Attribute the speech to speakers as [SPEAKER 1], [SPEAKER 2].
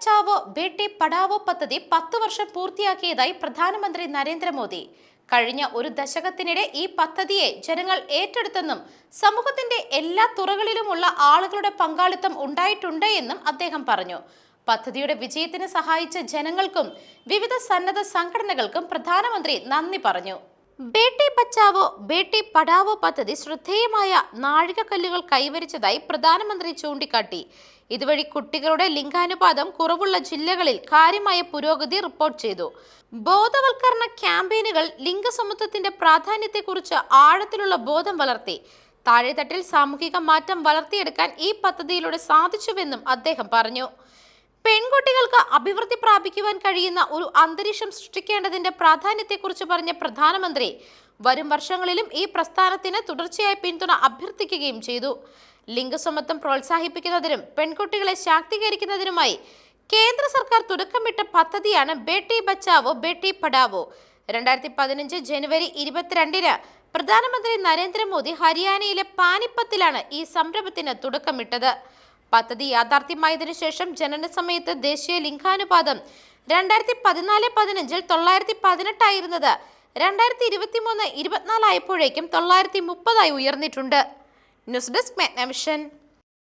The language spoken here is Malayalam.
[SPEAKER 1] ബച്ചാവോ ബേട്ടി പഠാവോ പദ്ധതി പത്ത് വർഷം പൂർത്തിയാക്കിയതായി പ്രധാനമന്ത്രി നരേന്ദ്രമോദി. കഴിഞ്ഞ ഒരു ദശകത്തിനിടെ ഈ പദ്ധതിയെ ജനങ്ങൾ ഏറ്റെടുത്തെന്നും സമൂഹത്തിന്റെ എല്ലാ തുറകളിലുമുള്ള ആളുകളുടെ പങ്കാളിത്തം ഉണ്ടായിട്ടുണ്ട് എന്നും അദ്ദേഹം പറഞ്ഞു. പദ്ധതിയുടെ വിജയത്തിന് സഹായിച്ച ജനങ്ങൾക്കും വിവിധ സന്നദ്ധ സംഘടനകൾക്കും പ്രധാനമന്ത്രി നന്ദി പറഞ്ഞു. ബേട്ടി ബച്ചാവോ ബേട്ടി പഠാവോ പദ്ധതി ശ്രദ്ധേയമായ നാഴികക്കല്ലുകൾ കൈവരിച്ചതായി പ്രധാനമന്ത്രി ചൂണ്ടിക്കാട്ടി. ഇതുവഴി കുട്ടികളുടെ ലിംഗാനുപാതം കുറവുള്ള ജില്ലകളിൽ കാര്യമായ പുരോഗതി റിപ്പോർട്ട് ചെയ്തു. ബോധവൽക്കരണ ക്യാമ്പയിനുകൾ ലിംഗസമത്വത്തിന്റെ പ്രാധാന്യത്തെക്കുറിച്ച് ആഴത്തിലുള്ള ബോധം വളർത്തി. താഴെത്തട്ടിൽ സാമൂഹിക മാറ്റം വളർത്തിയെടുക്കാൻ ഈ പദ്ധതിയിലൂടെ സാധിച്ചുവെന്നും അദ്ദേഹം പറഞ്ഞു. പെൺകുട്ടികൾക്ക് അഭിവൃദ്ധി പ്രാപിക്കുവാൻ കഴിയുന്ന ഒരു അന്തരീക്ഷം സൃഷ്ടിക്കേണ്ടതിന്റെ പ്രാധാന്യത്തെക്കുറിച്ച് പറഞ്ഞ പ്രധാനമന്ത്രി വരും വർഷങ്ങളിലും ഈ പ്രസ്ഥാനത്തിന് തുടർച്ചയായി പിന്തുണ അഭ്യർത്ഥിക്കുകയും ചെയ്തു. ലിംഗസമത്വം പ്രോത്സാഹിപ്പിക്കുന്നതിനും പെൺകുട്ടികളെ ശാക്തീകരിക്കുന്നതിനുമായി കേന്ദ്ര സർക്കാർ തുടക്കമിട്ട പദ്ധതിയാണ് ബേട്ടി ബച്ചാവോ ബേട്ടി പഠാവോ. രണ്ടായിരത്തി പതിനഞ്ച് ജനുവരി ഇരുപത്തിരണ്ടിന് പ്രധാനമന്ത്രി നരേന്ദ്രമോദി ഹരിയാനയിലെ പാനിപ്പത്തിലാണ് ഈ സംരംഭത്തിന് തുടക്കമിട്ടത്. പദ്ധതി യാഥാർത്ഥ്യമായതിനു ശേഷം ജനന സമയത്ത് ദേശീയ ലിംഗാനുപാതം രണ്ടായിരത്തി പതിനാല് പതിനഞ്ചിൽ തൊള്ളായിരത്തി പതിനെട്ടായിരുന്നത് രണ്ടായിരത്തി ഇരുപത്തി മൂന്ന് ഇരുപത്തിനാലായപ്പോഴേക്കും തൊള്ളായിരത്തി മുപ്പതായി ഉയർന്നിട്ടുണ്ട്. News desk മെഗ്നവിഷൻ.